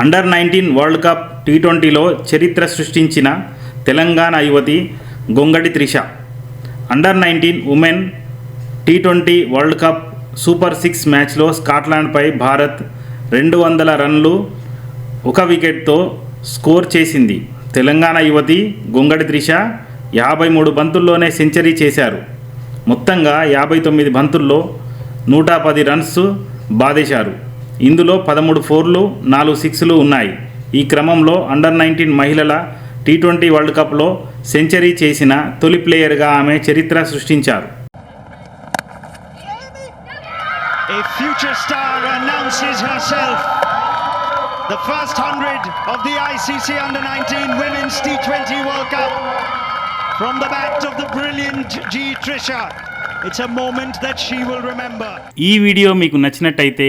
Under nineteen world cup T ట్వంటీలో చరిత్ర సృష్టించిన తెలంగాణ యువతి Gongadi Trisha. Under nineteen women T twenty world cup super six మ్యాచ్లో స్కాట్లాండ్పై భారత్ రెండు వందల రన్లు ఒక వికెట్తో స్కోర్ చేసింది. తెలంగాణ యువతి గొంగడి త్రిష యాభై మూడు బంతుల్లోనే సెంచరీ చేశారు. మొత్తంగా యాభై తొమ్మిది బంతుల్లో నూట పది రన్స్ బాధేశారు ఇందులో పదమూడు ఫోర్లు నాలుగు సిక్స్లు ఉన్నాయి ఈ క్రమంలో అండర్ నైన్టీన్ మహిళల టీ ట్వంటీ వరల్డ్ కప్లో సెంచరీ చేసిన తొలి ప్లేయర్గా ఆమె చరిత్ర సృష్టించారు. The first hundred of the ICC Under 19 Women's T20 World Cup. From the bat of the brilliant G. Trisha. It's a moment that she will remember. ఈ video మీకు నచ్చినట్టయితే